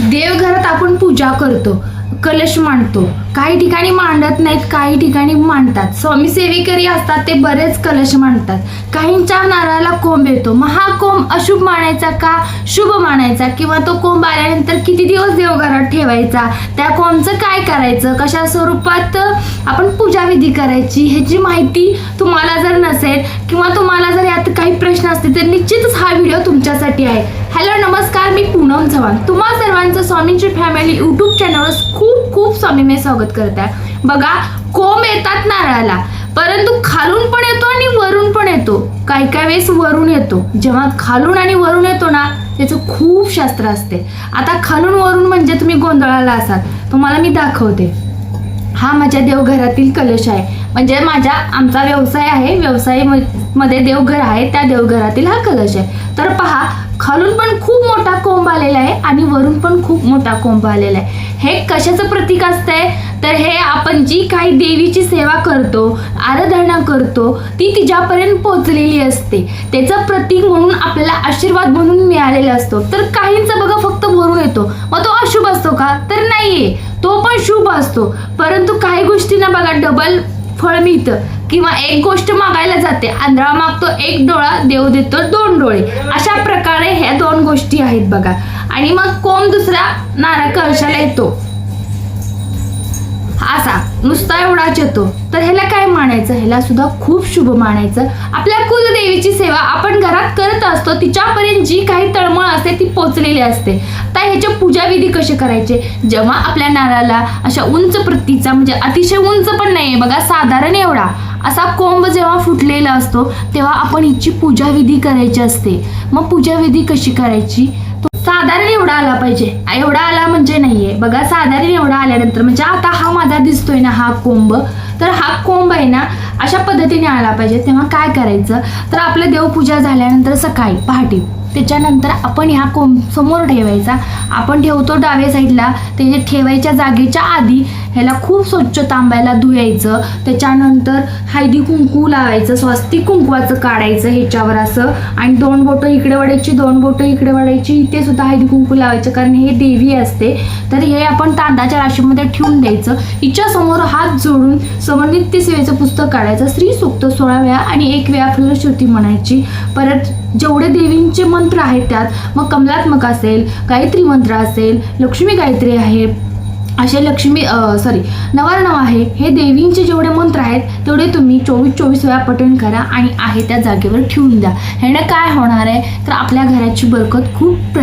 देवघरात आपण पूजा करतो कलश मांडतो. काही ठिकाणी मांडत नाहीत काही ठिकाणी मांडतात. स्वामी सेवेकरी असतात ते बरेच कलश मांडतात. काहींच्या नारळाला कोंब येतो. मग हा कोंब अशुभ मानायचा का? शुभ मानायचा. किंवा तो कोंब आल्यानंतर किती दिवस देवघरात ठेवायचा? त्या कोंबचं काय करायचं? कशा स्वरूपात आपण पूजाविधी करायची? ह्याची माहिती तुम्हाला जर नसेल किंवा तुम्हाला जर यात काही प्रश्न असतील तर निश्चितच हा व्हिडिओ तुमच्यासाठी आहे. हॅलो नमस्कार. मी पूनम चव्हाण. तुम्हाला सर्वांचं स्वामींची फॅमिली यूट्यूब चॅनलवर खूप खूप स्वामीमय स्वागत करत आहे. बघा कोंब येतात नारळाला परंतु खालून पण येतो आणि वरून पण येतो. काही काही वेळेस वरून येतो. जेव्हा खालून आणि वरून येतो ना त्याचं खूप शास्त्र असते. आता खालून वरून म्हणजे तुम्ही गोंधळाला असाल. तुम्हाला मी दाखवते. हा माझ्या देवघरातील कलश आहे. म्हणजे माझ्या आमचा व्यवसाय आहे. व्यवसाय म- मध्ये देवघर आहे. त्या देवघरातील हा कलश आहे. तर पहा खालून पण खूप मोठा कोंब आलेला आहे आणि वरून पण खूप मोठा कोंब आलेला आहे. हे कशाचं प्रतीक असतंय? तर हे आपण जी काही देवीची सेवा करतो आराधना करतो ती तिच्यापर्यंत पोहोचलेली असते. त्याचं प्रतीक म्हणून आपल्याला आशीर्वाद म्हणून मिळालेला असतो. तर काहींचा बघा फक्त वरून येतो. मग तो अशुभ असतो का? तर नाहीये. तो पण शुभ असतो. परंतु काही गोष्टींना बघा डबल फळ मिळतं. किंवा एक गोष्ट मागायला जाते. आंधळा मागतो एक डोळा देव देतो दोन डोळे. अशा प्रकारे ह्या दोन गोष्टी आहेत बघा. आणि मग कोण दुसरा? नारळ कळशाला येतो. असा नुसता एवढाच येतो तर ह्याला काय मानायचं? ह्याला सुद्धा खूप शुभ मानायचं. आपल्या कुलदेवीची सेवा आपण घरात करत असतो तिच्यापर्यंत जी काही तळमळ असते ती पोचलेली असते. तर ह्याच्या पूजाविधी कसे करायचे? जेव्हा आपल्या नारळाला अशा उंच प्रतीचा म्हणजे अतिशय उंच पण नाही बघा साधारण एवढा असा कोंब जेव्हा फुटलेला असतो तेव्हा आपण हिची पूजाविधी करायची असते. मग पूजाविधी कशी करायची? साधारण एवढा आला पाहिजे. एवढा आला म्हणजे नाहीये. बघा साधारण एवढा आल्यानंतर म्हणजे आता हा माझा दिसतोय ना हा कोंब. तर हा कोंब आहे ना अशा पद्धतीने आला पाहिजे. तेव्हा काय करायचं? तर आपलं देवपूजा झाल्यानंतर सकाळी पहाटे त्याच्यानंतर आपण ह्या कोम समोर ठेवायचा. आपण ठेवतो डाव्या साईडला. ते ठेवायच्या जागेच्या आधी ह्याला खूप स्वच्छ तांब्याला धुयायचं. त्याच्यानंतर हळदी कुंकू लावायचं. स्वस्तिक कुंकवाचं काढायचं ह्याच्यावर असं. आणि दोन बोटं इकडे वाढायची दोन बोटं इकडे वाढायची. इथे सुद्धा हळदी कुंकू लावायचं. कारण हे देवी असते. तर हे आपण तांदाच्या राशीमध्ये ठेवून द्यायचं. हिच्यासमोर हात जोडून समोर सेवेचं पुस्तक काढायचं. स्त्री सुक्त सोळा वेळा आणि एक वेळा फलश्रुती म्हणायची. परत जेवढे देवींचे मन मंत्र आहेत त्यात. मग कमलात्मक असेल गायत्री मंत्र असेल लक्ष्मी गायत्री आहे. असे लक्ष्मी सॉरी नवारणव आहे. हे देवींचे जेवढे मंत्र आहेत तेवढे तुम्ही चोवीस चोवीस वेळा पठण करा आणि आहे त्या जागेवर ठेवून द्या. ह्याने काय होणार आहे? तर आपल्या घराची बरकत खूप प्र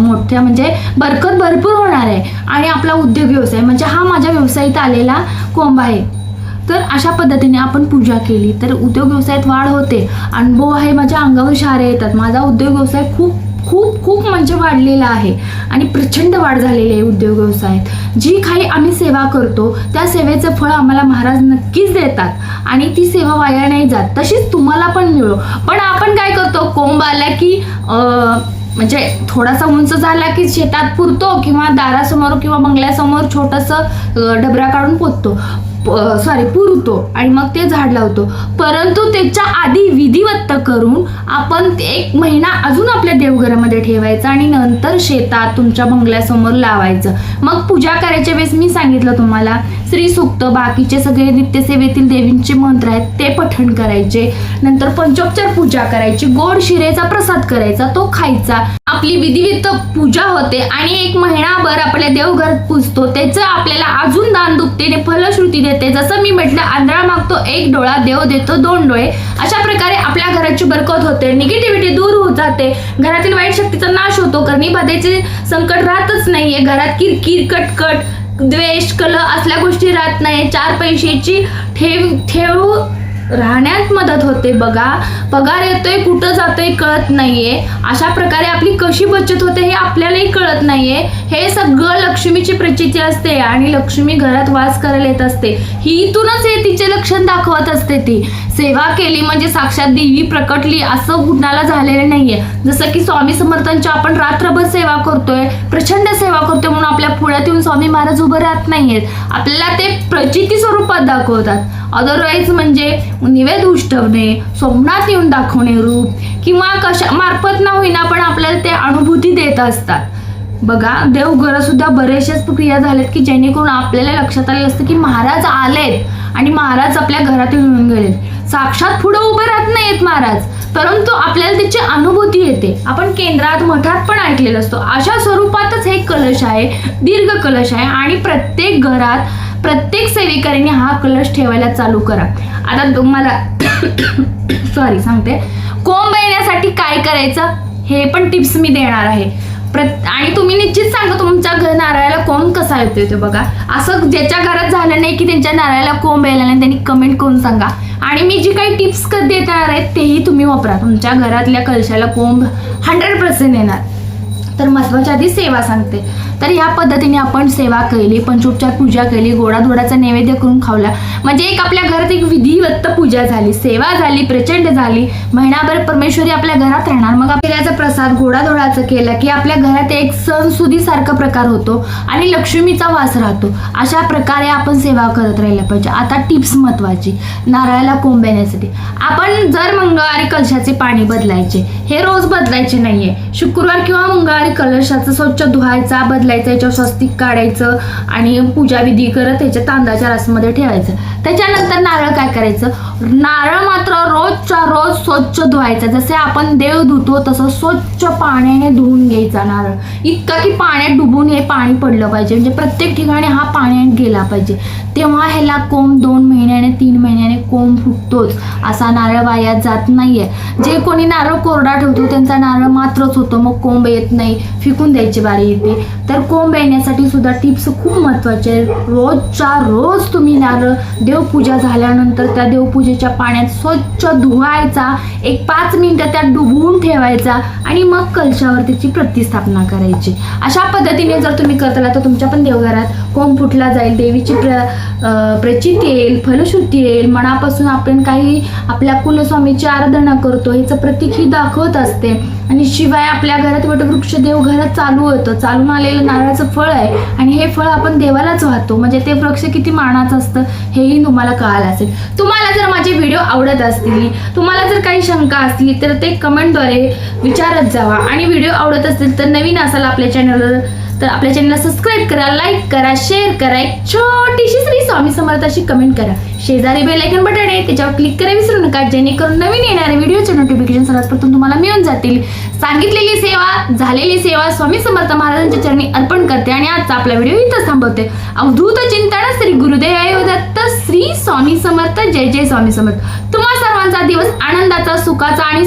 मोठ्या म्हणजे बरकत भरपूर होणार आहे. आणि आपला उद्योग व्यवसाय म्हणजे हा माझ्या व्यवसायात आलेला कोंब आहे. तर अशा पद्धतीने आपण पूजा केली. तर उद्योग व्यवसायात वाढ होते. अनुभव आहे माझ्या अंगावर शारे येतात. माझा उद्योग व्यवसाय खूप खूप खूप म्हणजे वाढलेला आहे. आणि प्रचंड वाढ झालेली आहे उद्योग व्यवसायात. जी काही आम्ही सेवा करतो त्या सेवेचं फळ आम्हाला महाराज नक्कीच देतात. आणि ती सेवा वाया नाही जात. तशीच तुम्हाला पण मिळो. पण आपण काय करतो? कोंब आला की म्हणजे थोडासा उंच झाला की शेतात पुरतो किंवा दारासमोर किंवा बंगल्यासमोर छोटंसं डबरा काढून पोचतो सॉरी पुरतो आणि मग ते झाड लावतो. परंतु त्याच्या आधी विधिवत्त करून आपण ते एक महिना अजून आपल्या देवघरामध्ये ठेवायचा आणि नंतर शेतात तुमच्या बंगल्यासमोर लावायचं. मग पूजा करायच्या वेळेस मी सांगितलं तुम्हाला श्री सुक्त बाकीचे सगळे नित्यसेवेतील देवींचे मंत्र आहेत ते पठण करायचे. नंतर पंचोपचार पूजा करायची गोड शिरेचा प्रसाद करायचा तो खायचा. आपली विधिवित्त पूजा होते आणि एक महिनाभर आपल्या देवघरात पुजतो. त्याचं आपल्याला अजून दान दुखतेने फलश्रुती देते. जसं मी म्हटलं आंधळा मागतो एक डोळा देव देतो दोन डोळे. अशा प्रकारे आपल्या घराची बरकत होते. निगेटिव्हिटी दूर होत जाते. घरातील वाईट शक्तीचा नाश होतो. करणी बाधेचे संकट राहतच नाहीये. घरात किरकिर कटकट द्वेष कल असल्या गोष्टी राहत नाही चार पैशाची ठेव ठेव राहण्यात मदत होते. बघा पगार येतोय कुठं जातोय कळत नाहीये. अशा प्रकारे आपली कशी बचत होते हे आपल्यालाही कळत नाहीये. हे सगळं लक्ष्मीची प्रचिती असते आणि लक्ष्मी घरात वास करायला येत असते. ही इथूनच हे तिचे लक्षण दाखवत असते ती. सेवा केली म्हणजे साक्षात देवी प्रकटली असं कुणाला झालेलं नाहीये. जसं की स्वामी समर्थांची आपण रात्रभर सेवा करतोय प्रचंड सेवा करतोय म्हणून आपल्या पुण्यात येऊन स्वामी महाराज उभं राहत नाहीयेत. आपल्याला ते प्रचिती स्वरूपात दाखवतात. अदरवाईज म्हणजे निवेद उष्टवणे स्वप्नात येऊन दाखवणे रूप किंवा कशा मार्फत ना होईना पण आपल्याला ते अनुभूती देत असतात. बघा देवघरसुद्धा बरेचशाच क्रिया झाल्यात की जेणेकरून आपल्याला लक्षात आलेलं असतं की महाराज आलेत आणि महाराज आपल्या घरात येऊन गेलेत. साक्षात पुढे उभे राहत नाहीत महाराज. परंतु आपल्याला त्याची अनुभूती येते. आपण केंद्रात मठात पण ऐकलेलं असतो. अशा स्वरूपातच हे कलश आहे दीर्घ कलश आहे आणि प्रत्येक घरात प्रत्येक सेविकारीने हा कलश ठेवायला चालू करा. आता तुम्हाला सॉरी सांगते. कोंब येण्यासाठी काय करायचं? हे पण टिप्स मी देणार आहे. प्रत आणि तुम्ही निश्चित सांगा तुमच्या घर नारळाला कोंब कसा येतोय ते बघा. असं ज्याच्या घरात झालं नाही की त्यांच्या नारळाला कोंब यायला नाही त्यांनी कमेंट करून सांगा. आणि मी जी काही टिप्स कधी देणार आहेत तेही तुम्ही वापरा. तुमच्या घरातल्या कलशाला कोंब हंड्रेड पर्सेंट येणार. तर महत्त्वाच्या आधी सेवा सांगते. तर ह्या पद्धतीने आपण सेवा केली पंचोपचार पूजा केली गोडाधोडाचा नैवेद्य करून खावला. म्हणजे एक आपल्या घरात एक विधिवत्त पूजा झाली सेवा झाली प्रचंड झाली. महिनाभर परमेश्वरी आपल्या घरात राहणार. मग आपल्याचा प्रसाद गोडाधोडाचं केलं की आपल्या घरात एक सणसुदीसारखा प्रकार होतो आणि लक्ष्मीचा वास राहतो. अशा प्रकारे आपण सेवा करत राहिला पाहिजे. आता टिप्स महत्वाची. नारळाला कोंब येण्यासाठी. आपण जर मंगळवारी कलशाचे पाणी बदलायचे. हे रोज बदलायचे नाहीये. शुक्रवार किंवा मंगळवारी कलशाचं स्वच्छ धुवायचा बदलायचं याच्यावर स्वस्तिक काढायचं आणि पूजाविधी करत त्याच्या तांदळाच्या रसमध्ये ठेवायचं. त्याच्यानंतर नारळ काय करायचं? नारळ मात्र रोजच्या रोज स्वच्छ धुवायचा. जसे आपण देव धुतो तसं स्वच्छ पाण्याने धुवून घ्यायचा नारळ. इतका की पाण्यात डुबून हे पाणी पडलं पाहिजे. म्हणजे प्रत्येक ठिकाणी हा पाण्यात गेला पाहिजे. तेव्हा ह्याला कोंब दोन महिन्याने तीन महिन्याने कोंब फुटतोच असा नारळ वायात जात नाहीये. जे कोणी नारळ कोरडा ठेवतो त्यांचा नारळ मात्रच होतो मग कोंब येत नाही फिकून द्यायची बारी येते. तर कोंब येण्यासाठी सुद्धा टिप्स खूप महत्त्वाचे आहे रोजच्या रोज तुम्ही नारळ देवपूजा झाल्यानंतर त्या देवपूजेच्या पाण्यात स्वच्छ धुवायचा एक पाच मिनटं त्यात डुबवून ठेवायचा आणि मग कलशावर त्याची प्रतिस्थापना करायची. अशा पद्धतीने जर तुम्ही करताला तर तुमच्या पण देवघरात कोंब फुटला जाईल देवीची प्र प्रचिती येईल फलश्रुती येईल मनापासून आपण काही आपल्या कुलस्वामीची आराधना करतो ह्याचं प्रतीक ही दाखवत असते. आणि शिवाय आपल्या घरात वटवृक्ष देव घरात चालू होतं. चालून आलेलं नारळाचं फळ आहे. आणि हे फळ आपण देवालाच वाहतो. म्हणजे ते वृक्ष किती मानाचं असतं हेही तुम्हाला कळालं असेल. तुम्हाला जर माझे व्हिडिओ आवडत असतील तुम्हाला जर काही शंका असली तर ते कमेंटद्वारे विचारत जावा. आणि व्हिडिओ आवडत असतील तर नवीन असाल आपल्या चॅनलवर तर आपल्या चॅनलला सबस्क्राईब करा लाईक करा शेअर करा. एक छोटीशी श्री स्वामी समर्थाशी कमेंट करा. शेजारी बेल आयकन बटन आहे त्याच्यावर क्लिक करा विसरू नका. जेणेकरून नवीन येणारे व्हिडिओचे नोटिफिकेशन सर्वात प्रथम तुम्हाला मिळून जातील. सांगितलेली सेवा झालेली सेवा स्वामी समर्थ महाराजांच्या चरणी अर्पण करते आणि आजचा आपला व्हिडिओ इथं थांबवते. अवधूत चिंतन श्री गुरुदेव दत्त श्री स्वामी समर्थ. जय जय स्वामी समर्थ. तुम्हा सर्वांचा दिवस आनंदाचा सुखाचा आणि